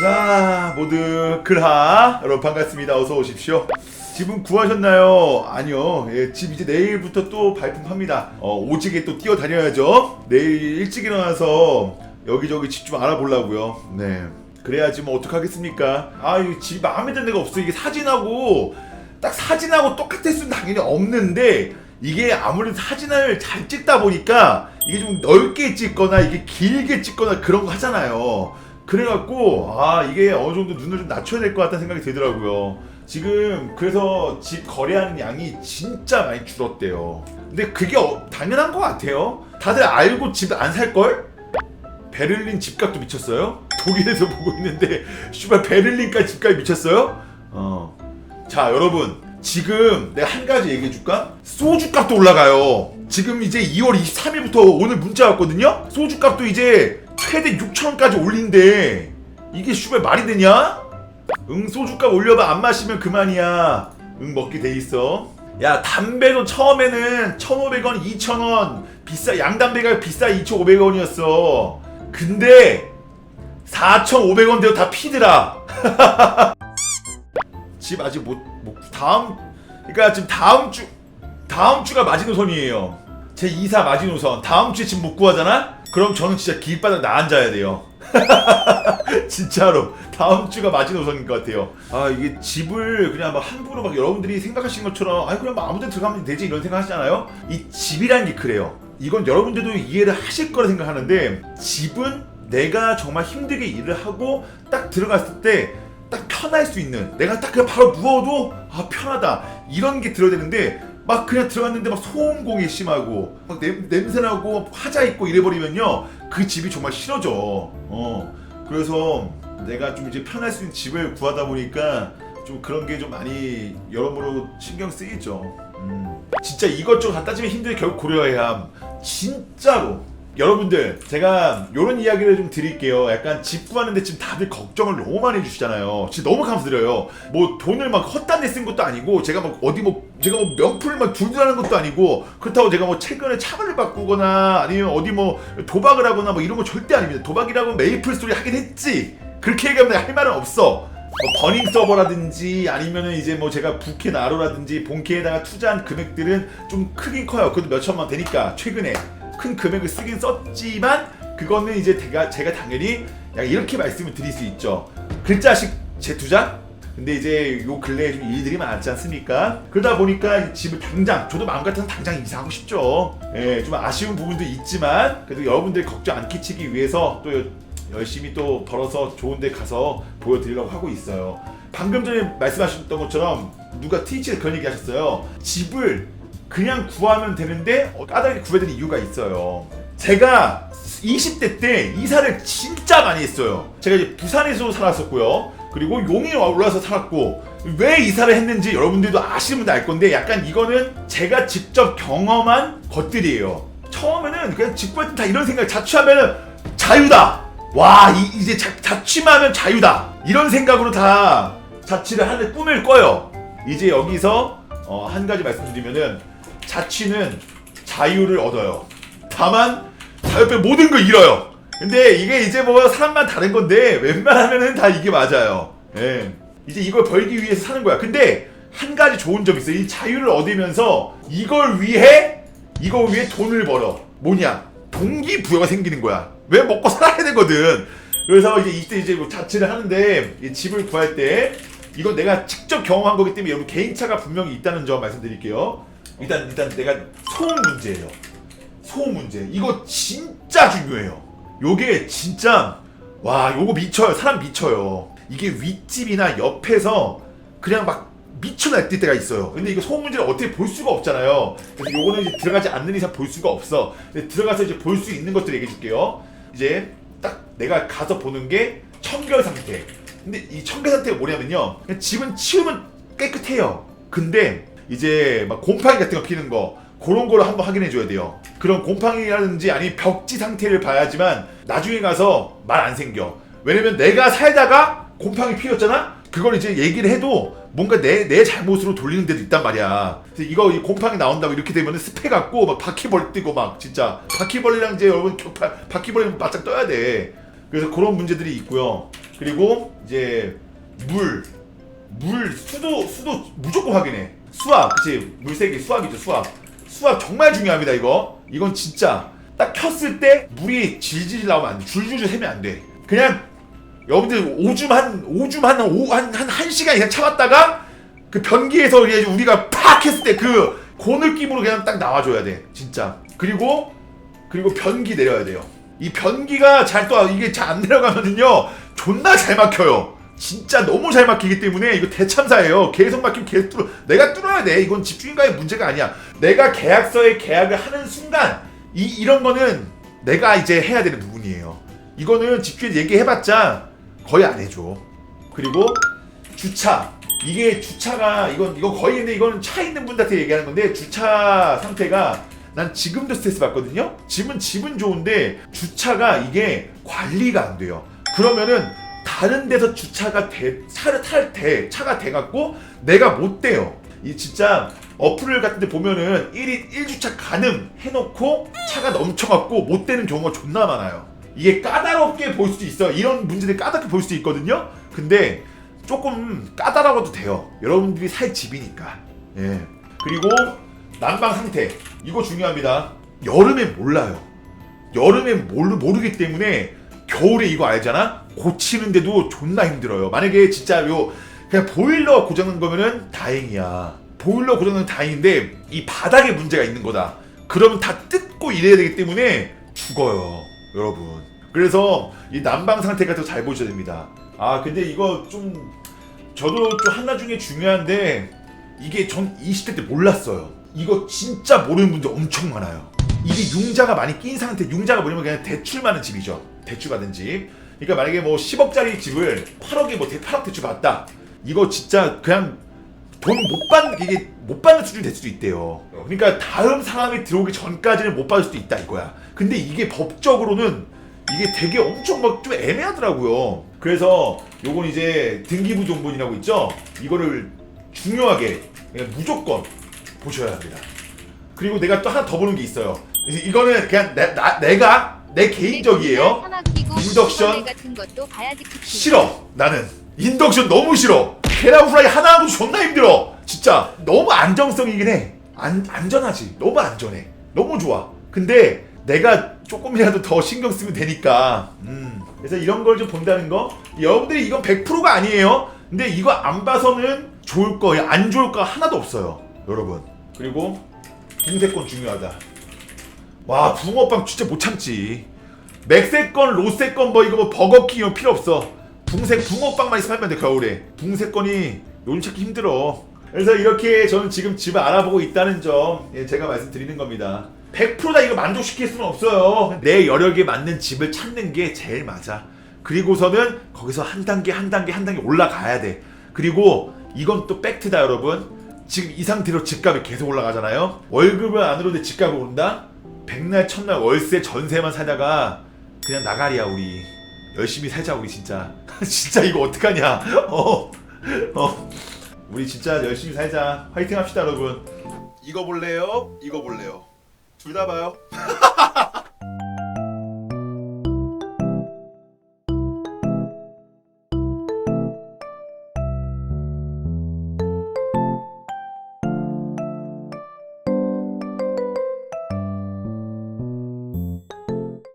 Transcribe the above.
자, 모두 글하 여러분 반갑습니다. 어서 오십시오. 집은 구하셨나요? 아니요. 예, 집 이제 내일부터 또 발품합니다. 어, 오지게 또 뛰어다녀야죠. 내일 일찍 일어나서 여기저기 집 좀 알아보려고요. 네. 그래야지 뭐 어떡하겠습니까? 아, 이집 마음에 드는 데가 없어. 이게 사진하고 딱 사진하고 똑같을 수는 당연히 없는데 이게 아무래도 사진을 잘 찍다 보니까 이게 좀 넓게 찍거나 이게 길게 찍거나 그런 거 하잖아요. 그래갖고 아 이게 어느 정도 눈을 좀 낮춰야 될 것 같다는 생각이 들더라고요. 지금 그래서 집 거래하는 양이 진짜 많이 줄었대요. 근데 그게 어- 당연한 것 같아요. 다들 알고 집 안 살 걸? 베를린 집값도 미쳤어요? 독일에서 보고 있는데 슈발 베를린까지 집값이 미쳤어요? 어. 자 여러분 지금 내가 한 가지 얘기해 줄까? 소주 값도 올라가요. 지금 이제 2월 23일부터 오늘 문자 왔거든요. 소주 값도 이제 최대 6천 원까지 올린대. 이게 슈발 말이 되냐? 응 소주 값 올려봐 안 마시면 그만이야. 응 먹게 돼 있어. 야 담배도 처음에는 1,500원, 2,000원 비싸 양담배가 비싸 2,500원이었어. 근데 4,500원 되어 다 피더라. 집 아직 못, 못 다음 그러니까 지금 다음 주 다음 주가 마지노선이에요. 제 이사 마지노선 다음 주에 집 못 구하잖아? 그럼 저는 진짜 길바닥 나 앉아야 돼요. 진짜로 다음 주가 마지노선인 것 같아요. 아 이게 집을 그냥 막 함부로 막 여러분들이 생각하시는 것처럼 아 그냥 뭐 아무데나 들어가면 되지 이런 생각하시잖아요. 이 집이란 게 그래요. 이건 여러분들도 이해를 하실 거라 생각하는데 집은 내가 정말 힘들게 일을 하고 딱 들어갔을 때 딱 편할 수 있는 내가 딱 그냥 바로 누워도 아 편하다 이런 게 들어야 되는데 막 그냥 들어갔는데 막 소음공이 심하고 막 냄, 냄새나고 화자 있고 이래버리면요 그 집이 정말 싫어져. 어. 그래서 내가 좀 이제 편할 수 있는 집을 구하다 보니까 좀 그런 게 좀 많이 여러모로 신경 쓰이죠. 음. 진짜 이것저것 다 따지면 힘들게 결국 고려해야 함. 진짜로 여러분들 제가 이런 이야기를 좀 드릴게요. 약간 집 구하는데 지금 다들 걱정을 너무 많이 해주시잖아요. 진짜 너무 감사드려요. 뭐 돈을 막 헛단에 쓴 것도 아니고 제가 막 어디 뭐 제가 뭐 명품을 막 두드라는 것도 아니고 그렇다고 제가 뭐 최근에 차를 바꾸거나 아니면 어디 뭐 도박을 하거나 뭐 이런 거 절대 아닙니다. 도박이라고 메이플 스토리 하긴 했지. 그렇게 얘기하면 할 말은 없어. 뭐 버닝 서버라든지 아니면은 이제 뭐 제가 부캐 나로라든지 본캐에다가 투자한 금액들은 좀 크긴 커요. 그래도 몇 천만 원 되니까 최근에 큰 금액을 쓰긴 썼지만 그거는 이제 제가 제가 당연히 이렇게 말씀을 드릴 수 있죠. 글자식 재투자? 근데 이제 요 근래에 좀 일들이 많지 않습니까? 그러다 보니까 이 집을 당장 저도 마음 같아서 당장 이사하고 싶죠. 예, 좀 아쉬운 부분도 있지만 그래도 여러분들 걱정 안 끼치기 위해서 또 열심히 또 벌어서 좋은 데 가서 보여드리려고 하고 있어요. 방금 전에 말씀하셨던 것처럼 누가 트위치에서 그런 얘기 하셨어요. 집을 그냥 구하면 되는데 어, 까다롭게 구해야 되는 이유가 있어요. 제가 20대 때 이사를 진짜 많이 했어요. 제가 이제 부산에서 살았었고요. 그리고 용인에 올라서 살았고 왜 이사를 했는지 여러분들도 아시는 분들 알 건데 약간 이거는 제가 직접 경험한 것들이에요. 처음에는 그냥 집 구할 때다 이런 생각 자취하면 자유다. 와 이, 이제 자, 자취하면 자유다. 이런 생각으로 다 자취를 하는 꿈을 꿔요. 이제 여기서 어, 한 가지 말씀드리면은 자취는 자유를 얻어요. 다만 자유 빼 모든 걸 잃어요. 근데 이게 이제 뭐 사람만 다른 건데 웬만하면은 다 이게 맞아요. 예. 이제 이걸 벌기 위해서 사는 거야. 근데 한 가지 좋은 점이 있어요. 이 자유를 얻으면서 이걸 위해 이걸 위해 돈을 벌어. 뭐냐? 동기부여가 생기는 거야. 왜 먹고 살아야 되거든. 그래서 이제 이때 이제 뭐 자취를 하는데 이 집을 구할 때 이건 내가 직접 경험한 거기 때문에 여러분 개인차가 분명히 있다는 점 말씀드릴게요. 일단 일단 내가 소음 문제예요. 소음 문제. 이거 진짜 중요해요. 요게 진짜 와 요거 미쳐요. 사람 미쳐요. 이게 윗집이나 옆에서 그냥 막 미쳐 날 뛸 때가 있어요. 근데 이거 소음 문제를 어떻게 볼 수가 없잖아요. 그래서 요거는 이제 들어가지 않는 이상 볼 수가 없어. 들어가서 이제 볼 수 있는 것들 얘기해 줄게요. 이제 딱 내가 가서 보는 게 청결 상태. 근데 이 청결 상태가 뭐냐면요. 그냥 집은 치우면 깨끗해요. 근데 이제 막 곰팡이 같은 거 피는 거 그런 거를 한번 확인해 줘야 돼요. 그런 곰팡이라든지 아니 벽지 상태를 봐야지만 나중에 가서 말 안 생겨. 왜냐면 내가 살다가 곰팡이 피었잖아. 그걸 이제 얘기를 해도 뭔가 내 내 잘못으로 돌리는 데도 있단 말이야. 그래서 이거 이 곰팡이 나온다고 이렇게 되면 습해 갖고 막 바퀴벌 뛰고 막 진짜 바퀴벌레랑 이제 여러분 겨- 바- 바퀴벌레 맞짱 떠야 돼. 그래서 그런 문제들이 있고요. 그리고 이제 물, 물 수도 수도 무조건 확인해. 수압, 그치 물세기 수압이죠 수압. 수압 정말 중요합니다 이거. 이건 진짜 딱 켰을 때 물이 질질 나오면 안 돼. 줄줄줄 새면 안 돼. 그냥 여러분들 오줌 한 오줌 한한한 시간 이상 참았다가 그 변기에서 우리가 팍 했을 때그그 느낌으로 그냥 딱 나와줘야 돼 진짜 그리고 그리고 변기 내려야 돼요 이 변기가 잘 또 이게 잘 안 내려가면은요 존나 잘 막혀요 진짜 너무 잘 막히기 때문에 이거 대참사예요. 계속 막히면 계속 뚫어. 내가 뚫어야 돼. 이건 집주인과의 문제가 아니야. 내가 계약서에 계약을 하는 순간 이 이런 거는 내가 이제 해야 되는 부분이에요. 이거는 집주인 얘기해봤자 거의 안 해줘. 그리고 주차. 이게 주차가 이건 이건 거의 근데 이건 차 있는 분한테 얘기하는 건데 주차 상태가 난 지금도 스트레스 받거든요. 집은 집은 좋은데 주차가 이게 관리가 안 돼요. 그러면은 다른 데서 주차가 돼 차를 탈때 차가 돼 갖고 내가 못 돼요. 이 진짜 어플 같은 데 보면은 1인 1주차 가능 해놓고 차가 넘쳐갖고 못 되는 경우가 존나 많아요. 이게 까다롭게 볼 수도 있어. 이런 문제들이 까다롭게 볼 수도 있거든요. 근데 조금 까다로워도 돼요. 여러분들이 살 집이니까. 예. 그리고 난방 상태. 이거 중요합니다. 여름에 몰라요. 여름에 모르, 모르기 때문에 겨울에 이거 알잖아? 고치는데도 존나 힘들어요. 만약에 진짜 요 그냥 보일러 고장난 거면은 다행이야. 보일러 고장난 다행인데 이 바닥에 문제가 있는 거다. 그러면 다 뜯고 이래야 되기 때문에 죽어요, 여러분. 그래서 이 난방 상태가 더잘 보셔야 됩니다. 아 근데 이거 좀 저도 좀 하나 중에 중요한데 이게 전 20대 때 몰랐어요. 이거 진짜 모르는 분들 엄청 많아요. 이게 융자가 많이 낀 상태, 융자가 뭐냐면 그냥 대출 받는 집이죠. 대출 받은 집. 그러니까 만약에 뭐 10억짜리 집을 8억에 뭐 8억 대출 받다. 이거 진짜 그냥 돈 못 받는 이게 못 받는 수준이 될 수도 있대요. 그러니까 다음 사람이 들어오기 전까지는 못 받을 수도 있다 이거야. 근데 이게 법적으로는 이게 되게 엄청 막 좀 애매하더라고요. 그래서 요건 이제 등기부 정본이라고 있죠. 이거를 중요하게 그냥 무조건 보셔야 합니다. 그리고 내가 또 하나 더 보는 게 있어요. 이- 이거는 그냥 내, 나, 내가 내 개인적이에요. 인덕션? 싫어. 나는 인덕션 너무 싫어. 계란 후라이 하나 하고 존나 힘들어. 진짜 너무 안정성이긴 해. 안 안전하지. 너무 안전해. 너무 좋아. 근데 내가 조금이라도 더 신경 쓰면 되니까. 음. 그래서 이런 걸 좀 본다는 거. 여러분들이 이건 100%가 아니에요. 근데 이거 안 봐서는 좋을 거예요. 안 좋을 거 하나도 없어요. 여러분. 그리고 붕세권 중요하다. 와 붕어빵 진짜 못 참지. 맥세권, 로세권 뭐 이거 뭐 버거킹 이거 필요 없어. 붕세 붕어빵만 있으면 하면 돼 겨울에. 붕세권이 요즘 찾기 힘들어. 그래서 이렇게 저는 지금 집을 알아보고 있다는 점 예, 제가 말씀드리는 겁니다. 100%다 이거 만족시킬 수는 없어요. 내 여력에 맞는 집을 찾는 게 제일 맞아. 그리고서는 거기서 한 단계 한 단계 한 단계 올라가야 돼. 그리고 이건 또 팩트다 여러분. 지금 이 상태로 집값이 계속 올라가잖아요. 월급을 안 오르는데 집값이 오른다? 백날 첫날 월세 전세만 사다가 그냥 나가리야 우리. 열심히 살자 우리 진짜. 진짜 이거 어떡하냐. 어, 어. 우리 진짜 열심히 살자. 화이팅 합시다 여러분. 이거 볼래요? 이거 볼래요? 둘 다 봐요